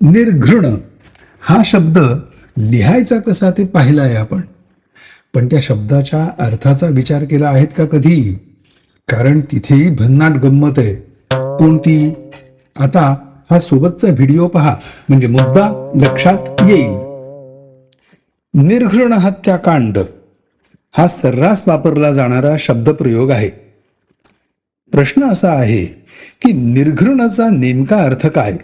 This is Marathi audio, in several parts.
निर्घृण. हा शब्द लिहायचा कसा ते पाहिला आहे आपण? पण त्या शब्दाच्या अर्थाचा विचार केला आहेत का कधी? कारण तिथेही भन्नाट गंमत आहे. कोणती? आता हा सोबतचा व्हिडिओ पहा. म्हणजे मुद्दा लक्षात येईल. निर्घृण हत्याकांड. हा सर्रास वापरला जाणारा शब्दप्रयोग आहे. प्रश्न असा आहे की निर्घृणाचा नेमका अर्थ काय?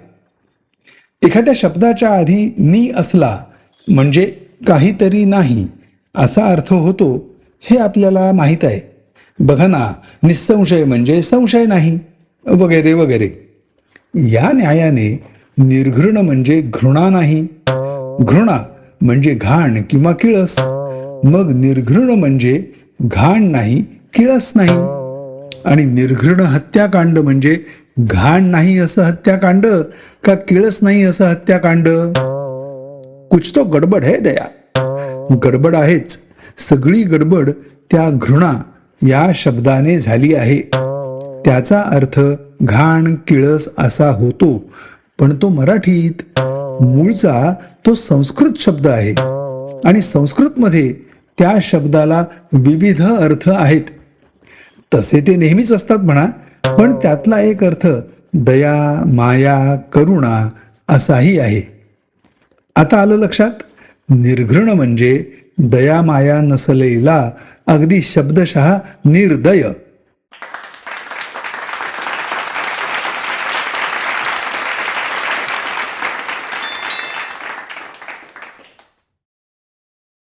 एखाद्या शब्दाच्या आधी मी असला म्हणजे काहीतरी नाही असा अर्थ होतो हे आपल्याला माहीत आहे. बघा ना निसंशय म्हणजे संशय नाही वगैरे वगैरे. या न्यायाने निर्घृण म्हणजे घृणा नाही. घृणा म्हणजे घाण किंवा किळस. मग निर्घृण म्हणजे घाण नाही किळस नाही. आणि निर्घृण हत्याकांड म्हणजे घाण नाही असं हत्याकांड का किळस नाही असं हत्याकांड? कुछ तो गडबड है दया. गडबड आहेच. सगळी गडबड त्या घृणा या शब्दाने झाली आहे. त्याचा अर्थ घाण किळस असा होतो पण तो मराठीत मूळचा तो संस्कृत शब्द आहे. आणि संस्कृतमध्ये त्या शब्दाला विविध अर्थ आहेत. तसे ते नेहमीच असतात म्हणा. पण त्यातला एक अर्थ दया माया करुणा असाही आहे. आता आलं लक्षात निर्घृण म्हणजे दया माया नसलेला अगदी शब्दशः निर्दय.